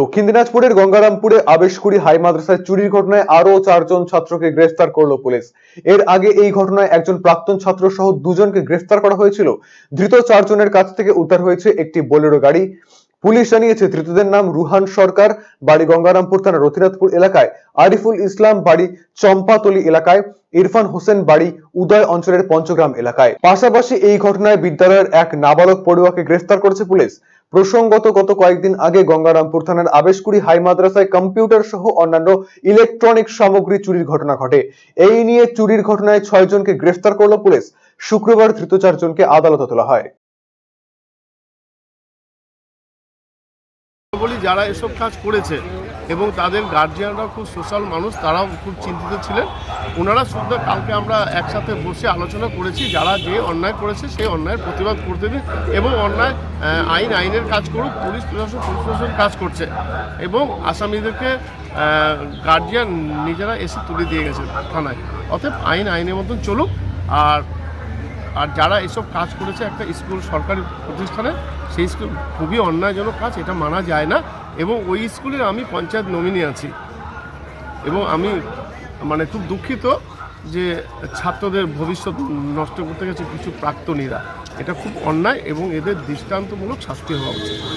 দক্ষিণ দিনাজপুরের গঙ্গারামপুরে আবেশকুড়ি হাই মাদ্রাসায় চুরির ঘটনায় আরও চারজন ছাত্রকে গ্রেফতার করল পুলিশ। এর আগে এই ঘটনায় একজন প্রাক্তন ছাত্র সহ দুজনকে গ্রেফতার করা হয়েছিল। ধৃত চারজনের কাছ থেকে উদ্ধার হয়েছে একটি বোলেরো গাড়ি। পুলিশ জানিয়েছে, ধৃতদের নাম রুহান সরকার, বাড়ি গঙ্গারামপুর থানা রথিনাথপুর এলাকায়, আরিফুল ইসলাম বাড়ি চম্পাতলি এলাকায়, ইরফান হোসেন বাড়ি উদয় অঞ্চলের পঞ্চগ্রাম এলাকায়। পাশাপাশি এই ঘটনায় বিদ্যালয়ের এক নাবালক পড়ুয়াকে গ্রেফতার করেছে পুলিশ। প্রসঙ্গত গত কয়েকদিন আগে গঙ্গারামপুর থানার আবেশকুড়ি হাই মাদ্রাসায় কম্পিউটার সহ অন্যান্য ইলেকট্রনিক সামগ্রী চুরির ঘটনা ঘটে। এই নিয়ে চুরির ঘটনায় ছয় জনকে গ্রেফতার করল পুলিশ। শুক্রবার ধৃত চারজনকে আদালতে তোলা হয়। বলি যারা এসব কাজ করেছে এবং তাদের গার্জিয়ানরা খুব সোশ্যাল মানুষ, তারাও খুব চিন্তিত ছিলেন। ওনারা শুদ্ধ কালকে আমরা একসাথে বসে আলোচনা করেছি, যারা যে অন্যায় করেছে সেই অন্যায়ের প্রতিবাদ করতে দিন এবং অন্যায় আইন, আইনের কাজ করুক, পুলিশ প্রশাসন পুলিশ প্রশাসন কাজ করছে এবং আসামিদেরকে গার্জিয়ান নিজেরা এসে তুলে দিয়ে গেছে থানায়। অতএব আইন আইনের মতন চলুক, আর আর যারা এসব কাজ করেছে একটা স্কুল, সরকারি প্রতিষ্ঠানে, সেই স্কুল খুবই অন্যায়জনক কাজ, এটা মানা যায় না। এবং ওই স্কুলের আমি পঞ্চায়েত নমিনি আছি। এবং আমি মানে খুব দুঃখিত যে ছাত্রদের ভবিষ্যৎ নষ্ট করতে গেছে কিছু প্রাক্তনীরা। এটা খুব অন্যায় এবং এদের দৃষ্টান্তমূলক শাস্তি হওয়া উচিত।